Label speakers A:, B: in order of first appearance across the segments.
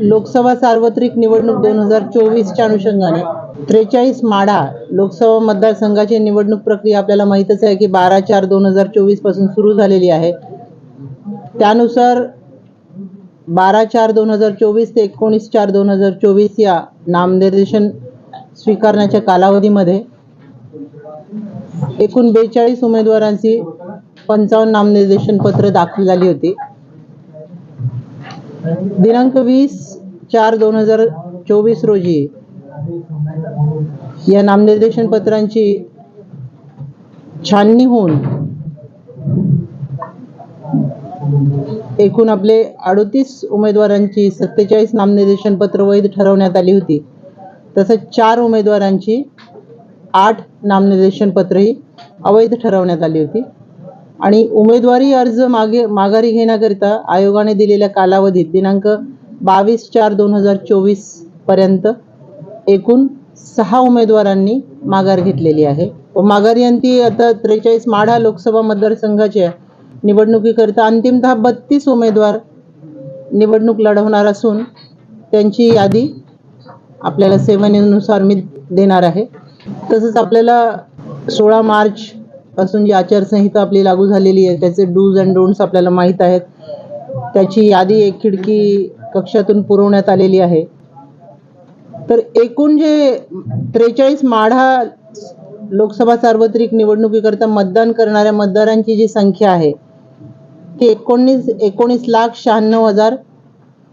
A: लोकसभा सार्वत्रिक निवडणूक दोन हजार चोवीसच्या अनुषंगाने. त्रेचाळीस माडा लोकसभा मतदारसंघाची निवडणूक प्रक्रिया आपल्याला माहीतच आहे की बारा चार दोन हजार चोवीसपासून सुरू झालेली आहे. त्यानुसार बारा चार दोन हजार चोवीस ते एकोणीस चार दोन हजार चोवीस या नामनिर्देशन स्वीकारण्याच्या कालावधीमध्ये एकूण बेचाळीस उमेदवारांची पंचावन्न नामनिर्देशन पत्र दाखल झाली होती. दिनांक वीस चार दोन हजार चोवीस रोजी या नामनिर्देशन पत्रांची छाननी होऊन एकूण आपले अडतीस उमेदवारांची सत्तेचाळीस नामनिर्देशन पत्र वैध ठरवण्यात आली होती. तसंच चार उमेदवारांची आठ नामनिर्देशन पत्रही अवैध ठरवण्यात आली होती. आणि उमेदवारी अर्ज मागे माघारी घेण्याकरिता आयोगाने दिलेल्या कालावधीत दिनांक बावीस चार दोन हजार चोवीसपर्यंत एकूण सहा उमेदवारांनी माघार घेतलेली आहे. व माघारीअंती आता त्रेचाळीस माढा लोकसभा मतदारसंघाच्या निवडणुकीकरिता अंतिमतः बत्तीस उमेदवार निवडणूक लढवणार असून त्यांची यादी आपल्याला सेवनेनुसार मी देणार आहे. तसंच आपल्याला सोळा मार्च पासून जी आचारसंहिता आपली लागू झालेली आहे त्याचे डूज अँड डोंट्स आपल्याला माहीत आहेत. त्याची यादी एक खिडकी कक्षातून पुरवण्यात आलेली आहे. तर एकूण जे त्रेचाळीस माढा लोकसभा सार्वत्रिक निवडणुकीकरता मतदान करणाऱ्या मतदारांची जी संख्या आहे ती एकोणीस एकोणीस लाख शहाण्णव हजार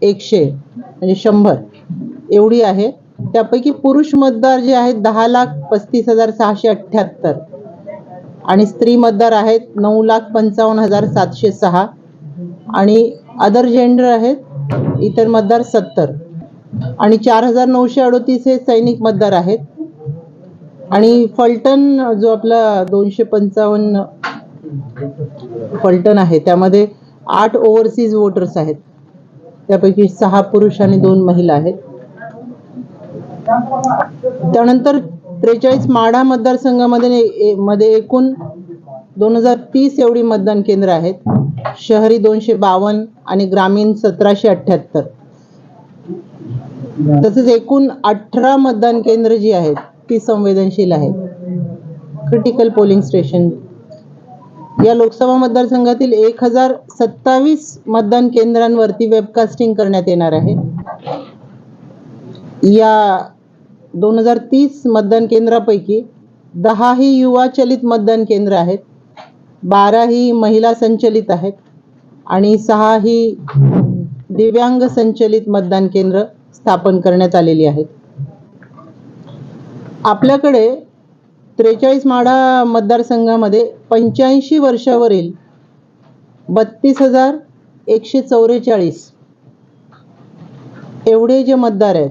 A: एकशे म्हणजे शंभर एवढी आहे. त्यापैकी पुरुष मतदार जे आहेत दहा लाख पस्तीस हजार सहाशे अठ्ठ्याहत्तर. आणि स्त्री मतदार आहेत नऊ लाख पंचावन्न हजार सातशे सहा. आणि अदर जेंडर आहेत इतर मतदार सत्तर. आणि चार हजार नऊशे अडोतीस हे सैनिक मतदार आहेत. आणि फलटण जो आपला दोनशे पंचावन्न फलटण आहे त्यामध्ये आठ ओव्हरसीज वोटर्स आहेत. त्यापैकी सहा पुरुष आणि दोन महिला आहेत. त्यानंतर त्रेचाळीस माढा मतदारसंघामध्ये मध्ये एकूण दोन हजार तीस एवढी मतदान केंद्र आहेत. शहरी दोनशे बावन्न आणि ग्रामीण सतराशे अठ्ठ्याहत्तर. तसेच एकूण अठरा मतदान केंद्र जी आहेत ती संवेदनशील आहेत. क्रिटिकल पोलिंग स्टेशन या लोकसभा मतदारसंघातील एक हजार सत्तावीस मतदान केंद्रांवरती वेबकास्टिंग करण्यात येणार आहे. या दोन हजार तीस मतदान केंद्रापैकी दहा ही युवा चलित मतदान केंद्र आहेत बारा ही महिला संचलित आहेत आणि सहा ही दिव्यांग संचलित मतदान केंद्र स्थापन करण्यात आलेली आहेत. आपल्याकडे त्रेचाळीस माढा मतदारसंघामध्ये पंच्याऐंशी वर्षावरील बत्तीस हजार एकशे चौवेचाळीस एवढे जे मतदार आहेत